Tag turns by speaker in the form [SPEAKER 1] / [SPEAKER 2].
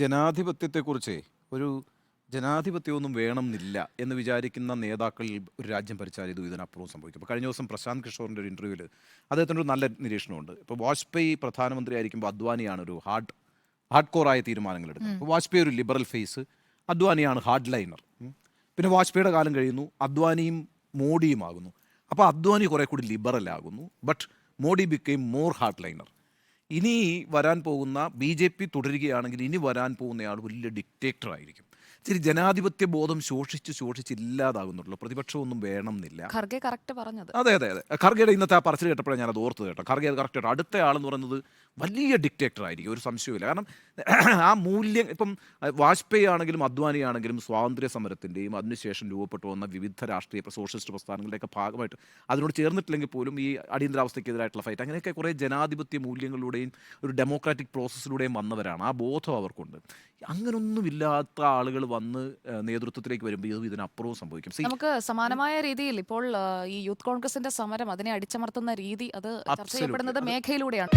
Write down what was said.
[SPEAKER 1] ജനാധിപത്യത്തെക്കുറിച്ച് ഒരു ജനാധിപത്യമൊന്നും വേണമെന്നില്ല എന്ന് വിചാരിക്കുന്ന നേതാക്കളിൽ ഒരു രാജ്യം ഭരിച്ചാൽ ഇത് ഇതിനപ്പുറവും സംഭവിക്കും. ഇപ്പോൾ കഴിഞ്ഞ ദിവസം പ്രശാന്ത് കിഷോറിന്റെ ഒരു ഇന്റർവ്യൂവിൽ അദ്ദേഹത്തിന്റെ ഒരു നല്ല നിരീക്ഷണമുണ്ട്. ഇപ്പോൾ വാജ്പേയി പ്രധാനമന്ത്രി ആയിരിക്കുമ്പോൾ അദ്വാനിയാണ് ഒരു ഹാർഡ് ഹാർഡ് കോറായ തീരുമാനങ്ങൾ എടുക്കുന്നത്. അപ്പോൾ വാജ്പേയി ഒരു ലിബറൽ ഫേസ് അദ്വാനിയാണ് ഹാർഡ് ലൈനർ പിന്നെ വാജ്പേയിയുടെ കാലം കഴിയുന്നു അദ്വാനിയും മോഡിയും ആകുന്നു അപ്പോൾ അദ്വാനി കുറേ കൂടി ലിബറൽ ആകുന്നു but Modi became more hard liner ഇനി വരാൻ പോകുന്ന ബി ജെ പി തുടരുകയാണെങ്കിൽ ഇനി വരാൻ പോകുന്നയാൾ വലിയ ഡിക്റ്റേറ്റർ ആയിരിക്കും. ഇച്ചിരി ജനാധിപത്യ ബോധം ശോഷിച്ച് ശോഷിച്ച് ഇല്ലാതാകുന്നുള്ളൂ പ്രതിപക്ഷമൊന്നും വേണം എന്നില്ല
[SPEAKER 2] ഖർഗെ കറക്റ്റ് പറഞ്ഞത്.
[SPEAKER 1] അതെ അതെ അതെ. ഖർഗയുടെ ഇന്നത്തെ ആ പറച്ചിൽ കേട്ടപ്പോഴാണ് ഞാനത് ഓർത്തത് കേട്ടോ. ഖർഗെ അത് കറക്റ്റ് അടുത്ത ആളെന്ന് പറയുന്നത് വലിയ ഡിക്റ്റേറ്റർ ആയിരിക്കും. ഒരു സംശയമില്ല കാരണം ആ മൂല്യം ഇപ്പം വാജ്പേയി ആണെങ്കിലും അദ്വാനി ആണെങ്കിലും സ്വാതന്ത്ര്യ സമരത്തിന്റെയും അതിനുശേഷം രൂപപ്പെട്ടു വന്ന വിവിധ രാഷ്ട്രീയ സോഷ്യലിസ്റ്റ് പ്രസ്ഥാനങ്ങളുടെയൊക്കെ ഭാഗമായിട്ട് അതിനോട് ചേർന്നിട്ടില്ലെങ്കിൽ പോലും ഈ അടിയന്തരാവസ്ഥയ്ക്കെതിരായിട്ടുള്ള ഫൈറ്റ് അങ്ങനെയൊക്കെ കുറേ ജനാധിപത്യ മൂല്യങ്ങളിലൂടെയും ഒരു ഡെമോക്രാറ്റിക് പ്രോസസ്സിലൂടെയും വന്നവരാണ്. ആ ബോധം അവർക്കുണ്ട്. അങ്ങനൊന്നുമില്ലാത്ത ആളുകൾ വന്ന് നേതൃത്വത്തിലേക്ക് വരുമ്പോൾ ഇത് ഇതിനപ്പുറവും സംഭവിക്കും See,
[SPEAKER 2] നമുക്ക് സമാനമായ രീതിയിൽ ഇപ്പോൾ ആ, ഈ യൂത്ത് കോൺഗ്രസിന്റെ സമരം അതിനെ അടിച്ചമർത്തുന്ന രീതി അത് ചർച്ച
[SPEAKER 1] Absolutely.
[SPEAKER 2] ചെയ്യപ്പെടുന്നത് മേഘയിലൂടെയാണ്